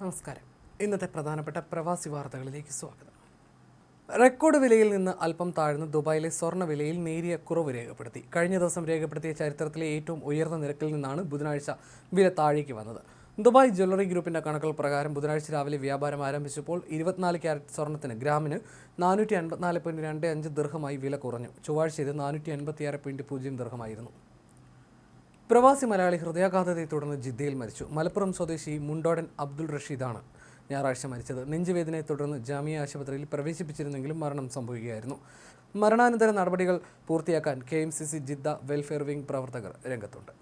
നമസ്കാരം. ഇന്നത്തെ പ്രധാനപ്പെട്ട പ്രവാസി വാർത്തകളിലേക്ക് സ്വാഗതം. റെക്കോർഡ് വിലയിൽ നിന്ന് അല്പം താഴ്ന്ന് ദുബായിലെ സ്വർണ വിലയിൽ നേരിയ കുറവ് രേഖപ്പെടുത്തി. കഴിഞ്ഞ ദിവസം രേഖപ്പെടുത്തിയ ചരിത്രത്തിലെ ഏറ്റവും ഉയർന്ന നിരക്കിൽ നിന്നാണ് ബുധനാഴ്ച വില താഴേക്ക് വന്നത്. ദുബായ് ജ്വല്ലറി ഗ്രൂപ്പിന്റെ കണക്കുകൾ പ്രകാരം ബുധനാഴ്ച രാവിലെ വ്യാപാരം ആരംഭിച്ചപ്പോൾ ഇരുപത്തിനാല് ക്യാരറ്റ് സ്വർണത്തിന് ഗ്രാമിന് നാനൂറ്റി അൻപത്തിനാല് പോയിന്റ് രണ്ട് അഞ്ച് ദീർഘമായി വില കുറഞ്ഞു. ചൊവ്വാഴ്ച ഇത് നാനൂറ്റി അൻപത്തിയാറ് പോയിന്റ് പൂജ്യം ദീർഘമായിരുന്നു. പ്രവാസി മലയാളി ഹൃദയാഘാതത്തെ തുടർന്ന് ജിദ്ദയിൽ മരിച്ചു. മലപ്പുറം സ്വദേശി മുണ്ടോടൻ അബ്ദുൾ റഷീദാണ് ഞായറാഴ്ച മരിച്ചത്. നെഞ്ചുവേദനയെ തുടർന്ന് ജാമ്യ ആശുപത്രിയിൽ പ്രവേശിപ്പിച്ചിരുന്നെങ്കിലും മരണം സംഭവിക്കുകയായിരുന്നു. മരണാനന്തര നടപടികൾ പൂർത്തിയാക്കാൻ കെ ജിദ്ദ വെൽഫെയർ വിംഗ് പ്രവർത്തകർ രംഗത്തുണ്ട്.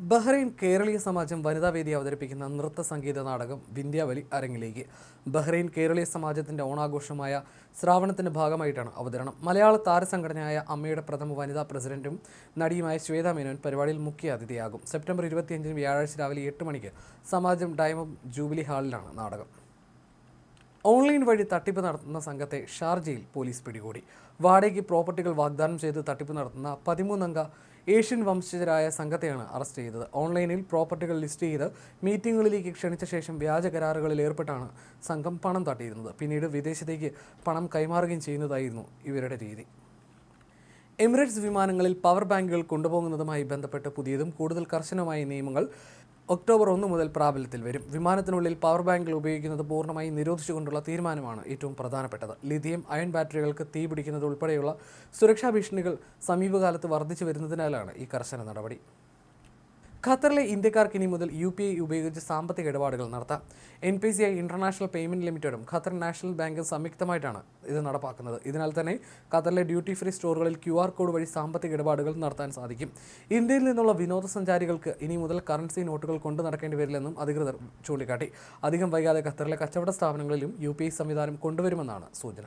ബഹ്റൈൻ കേരളീയ സമാജം വനിതാ വേദി അവതരിപ്പിക്കുന്ന നൃത്ത സംഗീത നാടകം വിന്ധ്യാവലി അരങ്ങിലേക്ക്. ബഹ്റൈൻ കേരളീയ സമാജത്തിന്റെ ഓണാഘോഷമായ ശ്രാവണത്തിന്റെ ഭാഗമായിട്ടാണ് അവതരണം. മലയാള താരസംഘടനയായ അമ്മയുടെ പ്രഥമ വനിതാ പ്രസിഡന്റും നടിയുമായ ശ്വേത മേനോൻ പരിപാടിയിൽ മുഖ്യ അതിഥിയാകും. സെപ്റ്റംബർ ഇരുപത്തിയഞ്ചിന് വ്യാഴാഴ്ച രാവിലെ എട്ട് മണിക്ക് സമാജം ഡയമണ്ട് ജൂബിലി ഹാളിലാണ് നാടകം. ഓൺലൈൻ വഴി തട്ടിപ്പ് നടത്തുന്ന സംഘത്തെ ഷാർജയിൽ പോലീസ് പിടികൂടി. വാടകയ്ക്ക് പ്രോപ്പർട്ടികൾ വാഗ്ദാനം ചെയ്ത് തട്ടിപ്പ് നടത്തുന്ന പതിമൂന്നംഗ ഏഷ്യൻ വംശജരായ സംഘത്തെയാണ് അറസ്റ്റ് ചെയ്തത്. ഓൺലൈനിൽ പ്രോപ്പർട്ടികൾ ലിസ്റ്റ് ചെയ്ത് മീറ്റിങ്ങുകളിലേക്ക് ക്ഷണിച്ച ശേഷം വ്യാജ കരാറുകളിൽ ഏർപ്പെട്ടാണ് സംഘം പണം തട്ടിയിരുന്നത്. പിന്നീട് വിദേശത്തേക്ക് പണം കൈമാറുകയും ചെയ്യുന്നതായിരുന്നു ഇവരുടെ രീതി. എമിറേറ്റ്സ് വിമാനങ്ങളിൽ പവർ ബാങ്കുകൾ കൊണ്ടുപോകുന്നതുമായി ബന്ധപ്പെട്ട് പുതിയതും കൂടുതൽ കർശനമായ നിയമങ്ങൾ ഒക്ടോബർ ഒന്ന് മുതൽ പ്രാബല്യത്തിൽ വരും. വിമാനത്തിനുള്ളിൽ പവർ ബാങ്കുകൾ ഉപയോഗിക്കുന്നത് പൂർണമായി നിരോധിച്ചുകൊണ്ടുള്ള തീരുമാനമാണ് ഏറ്റവും പ്രധാനപ്പെട്ടത്. ലിഥിയം അയൺ ബാറ്ററികൾക്ക് തീ പിടിക്കുന്നത് ഉൾപ്പെടെയുള്ള സുരക്ഷാ ഭീഷണികൾ സമീപകാലത്ത് വർദ്ധിച്ചു വരുന്നതിനാലാണ് ഈ കർശന നടപടി. ഖത്തറിലെ ഇന്ത്യക്കാർക്ക് ഇനി മുതൽ യു പി ഐ ഉപയോഗിച്ച് സാമ്പത്തിക ഇടപാടുകൾ നടത്താം. N P C I international payment ലിമിറ്റഡും Qatar national ബാങ്കും സംയുക്തമായിട്ടാണ് ഇത് നടപ്പാക്കുന്നത്. ഇതിനാൽ തന്നെ ഖത്തറിലെ ഡ്യൂട്ടി ഫ്രീ സ്റ്റോറുകളിൽ ക്യു ആർ കോഡ് വഴി സാമ്പത്തിക ഇടപാടുകൾ നടത്താൻ സാധിക്കും. ഇന്ത്യയിൽ നിന്നുള്ള വിനോദസഞ്ചാരികൾക്ക് ഇനി മുതൽ കറൻസി നോട്ടുകൾ കൊണ്ടു നടക്കേണ്ടി വരില്ലെന്നും അധികൃതർ ചൂണ്ടിക്കാട്ടി. അധികം വൈകാതെ ഖത്തറിലെ കച്ചവട സ്ഥാപനങ്ങളിലും യു സംവിധാനം കൊണ്ടുവരുമെന്നാണ് സൂചന.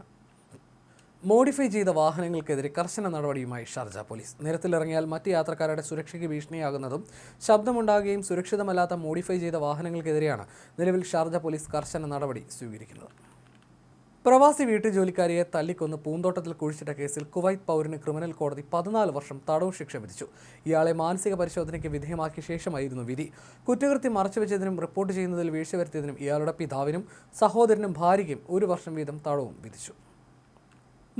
മോഡിഫൈ ചെയ്ത വാഹനങ്ങൾക്കെതിരെ കർശന നടപടിയുമായി ഷാർജ പോലീസ്. നിരത്തിലിറങ്ങിയാൽ മറ്റ് യാത്രക്കാരുടെ സുരക്ഷയ്ക്ക് ഭീഷണിയാകുന്നതും ശബ്ദമുണ്ടാകുകയും സുരക്ഷിതമല്ലാത്ത മോഡിഫൈ ചെയ്ത വാഹനങ്ങൾക്കെതിരെയാണ് നിലവിൽ ഷാർജ പോലീസ് കർശന നടപടി സ്വീകരിക്കുന്നത്. പ്രവാസി വീട്ടുജോലിക്കാരിയെ തല്ലിക്കൊന്ന് പൂന്തോട്ടത്തിൽ കുഴിച്ചിട്ട കേസിൽ കുവൈത്ത് പൗരന് ക്രിമിനൽ കോടതി പതിനാല് വർഷം തടവ് ശിക്ഷ വിധിച്ചു. ഇയാളെ മാനസിക പരിശോധനയ്ക്ക് വിധേയമാക്കിയ ശേഷമായിരുന്നു വിധി. കുറ്റകൃത്യം മറച്ചുവെച്ചതിനും റിപ്പോർട്ട് ചെയ്യുന്നതിൽ വീഴ്ച വരുത്തിയതിനും ഇയാളുടെ പിതാവിനും സഹോദരനും ഭാര്യയ്ക്കും ഒരു വർഷം വീതം തടവും വിധിച്ചു.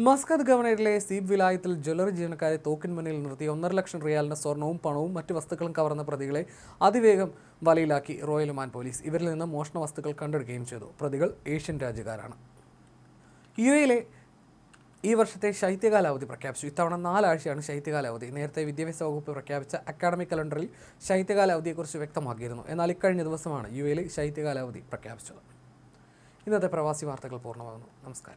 മസ്കത്ത് ഗവർണറിലെ സീബ് വിലായത്തിൽ ജ്വല്ലറി ജീവനക്കാരെ തോക്കിൻ മുന്നിൽ നിർത്തി ഒന്നര ലക്ഷം റിയാലിന് സ്വർണവും പണവും മറ്റ് വസ്തുക്കളും കവർന്ന പ്രതികളെ അതിവേഗം വലയിലാക്കി റോയൽ ഒമാൻ പോലീസ്. ഇവരിൽ നിന്ന് മോഷണ വസ്തുക്കൾ കണ്ടെടുക്കുകയും ചെയ്തു. പ്രതികൾ ഏഷ്യൻ രാജ്യക്കാരാണ്. യു എയിലെ ഈ വർഷത്തെ ശൈത്യകാലാവധി പ്രഖ്യാപിച്ചു. ഇത്തവണ നാലാഴ്ചയാണ് ശൈത്യകാലാവധി. നേരത്തെ വിദ്യാഭ്യാസ വകുപ്പ് പ്രഖ്യാപിച്ച അക്കാഡമിക് കലണ്ടറിൽ ശൈത്യകാലാവധിയെക്കുറിച്ച് വ്യക്തമാക്കിയിരുന്നു. എന്നാൽ ഇക്കഴിഞ്ഞ ദിവസമാണ് യു എയിലെ ശൈത്യകാലാവധി പ്രഖ്യാപിച്ചത്. ഇന്നത്തെ പ്രവാസി വാർത്തകൾ പൂർണമാകുന്നു. നമസ്കാരം.